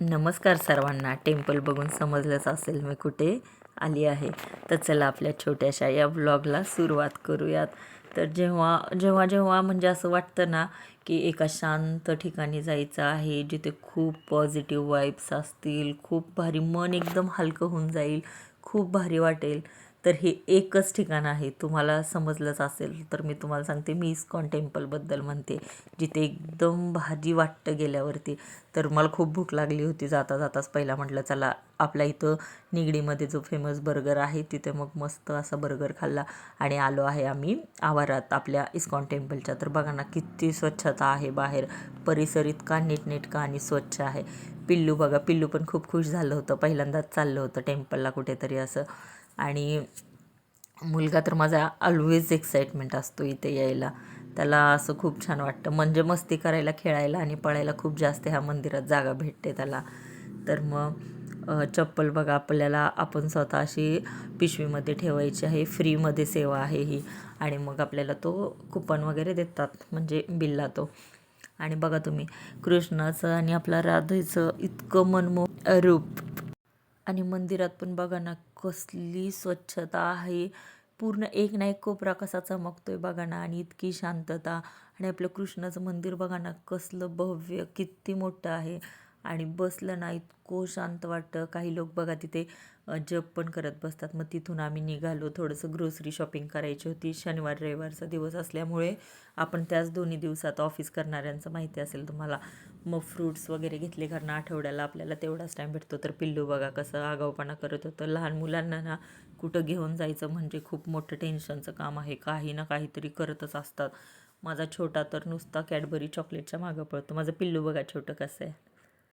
नमस्कार सर्वांना. टेम्पल बघून समजलंच असेल मी कुठे आली आहे. तर चला आपल्या छोट्याशा या व्लॉगला सुरुवात करूयात. तर जेव्हा जेव्हा जेव्हा म्हणजे असं वाटतं ना की एका शांत ठिकाणी जायचं आहे जिथे खूप पॉझिटिव्ह वाईब्स असतील खूप भारी मन एकदम हलकं होऊन जाईल खूप भारी वाटेल तर हे एकच ठिकाण आहे. तुम्हाला समजलंच असेल तर मी तुम्हाला सांगते मी इस्कॉन टेम्पलबद्दल म्हणते जिथे एकदम भाजी वाटतं गेल्यावरती. तर मला खूप भूक लागली होती जाता जाताच पहिला म्हटलं चला आपल्या इथं निगडीमध्ये जो फेमस बर्गर आहे तिथे मग मस्त असा बर्गर खाल्ला आणि आलो आहे आम्ही आवारात आपल्या इस्कॉन टेम्पलच्या. तर बघा ना किती स्वच्छता आहे बाहेर. परिसर इतका नीटनेटका आणि स्वच्छ आहे. पिल्लू बघा पिल्लू पण खूप खुश झालं होतं. पहिल्यांदाच चाललं होतं टेम्पलला कुठेतरी असं. आणि मुलगा तर माझा ऑलवेज एक्साइटमेंट असतो इथे यायला. त्याला असं खूप छान वाटतं. म्हणजे मस्ती करायला खेळायला आणि पळायला खूप जास्त ह्या मंदिरात जागा भेटते त्याला. तर मग चप्पल बघा आपल्याला आपण स्वतः अशी पिशवीमध्ये ठेवायची आहे. फ्रीमध्ये सेवा आहे ही. आणि मग आपल्याला तो कुपन वगैरे देतात. म्हणजे बिल्ला तो. आणि बघा तुम्ही कृष्णाचं आणि आपला राधेचं इतकं मनमो रूप. आणि मंदिरात पण बघा ना कसली स्वच्छता आहे. पूर्ण एक ना एक कोपरा कसा चमकतोय बघा ना आणि इतकी शांतता. आणि आपलं कृष्णाचं मंदिर बघा ना कसलं भव्य किती मोठं आहे. आणि बसलं ना इतकं शांत वाटतं. काही लोक बघा तिथे जप पण करत बसतात. मग तिथून आम्ही निघालो. थोडंसं ग्रोसरी शॉपिंग करायची होती. शनिवार रविवारचा दिवस असल्यामुळे आपण त्याच दोन्ही दिवसात ऑफिस करणाऱ्यांचं माहिती असेल तुम्हाला. मग फ्रूट्स वगैरे घेतले कारण आठवड्याला आपल्याला तेवढाच टाईम भेटतो. तर पिल्लू बघा कसं आगाऊपणा करत होतं. लहान मुलांना ना कुठं घेऊन जायचं म्हणजे खूप मोठं टेन्शनचं काम आहे. काही ना काहीतरी करतच असतात. माझा छोटा तर नुसता कॅडबरी चॉकलेटच्या मागं पळतो. माझं पिल्लू बघा छोटं कसं आहे.